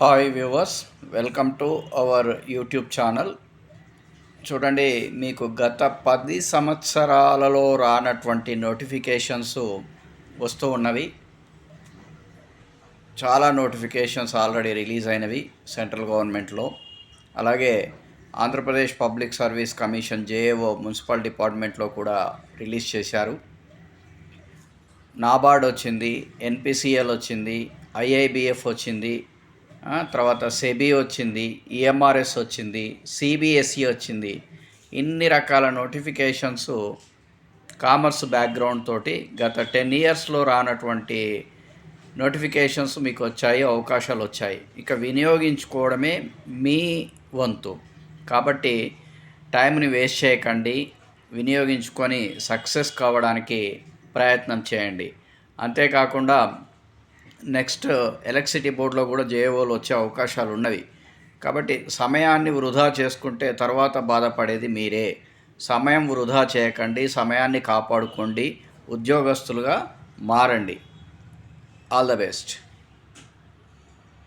Hi viewers welcome to our YouTube channel. చూడండి మీకు గత పది సంవత్సరాలలో రానటువంటి నోటిఫికేషన్స్ వస్తూ ఉన్నవి. చాలా నోటిఫికేషన్స్ ఆల్రెడీ రిలీజ్ అయినవి సెంట్రల్ గవర్నమెంట్లో. అలాగే Andhra Pradesh public service commission JAO municipal డిపార్ట్మెంట్లో కూడా రిలీజ్ చేశారు. నాబార్డ్ వచ్చింది ఎన్పిసిఎల్ వచ్చింది ఐఐబిఎఫ్ వచ్చింది తర్వాత సెబీ వచ్చింది ఈఎంఆర్ఎస్ వచ్చింది సిబిఎస్ఈ వచ్చింది. ఇన్ని రకాల నోటిఫికేషన్స్ కామర్స్ బ్యాక్గ్రౌండ్ తోటి గత టెన్ ఇయర్స్లో రానటువంటి నోటిఫికేషన్స్ మీకు వచ్చాయి అవకాశాలు వచ్చాయి. ఇక వినియోగించుకోవడమే మీ వంతు. కాబట్టి టైంని వేస్ట్ చేయకండి వినియోగించుకొని సక్సెస్ కావడానికి ప్రయత్నం చేయండి. అంతేకాకుండా నెక్స్ట్ ఎలక్ట్రిసిటీ బోర్డులో కూడా జేఏఓలు వచ్చే అవకాశాలు ఉన్నవి. కాబట్టి సమయాన్ని వృధా చేసుకుంటే తర్వాత బాధపడేది మీరే. సమయం వృధా చేయకండి సమయాన్ని కాపాడుకోండి ఉద్యోగస్తులుగా మారండి. All the best.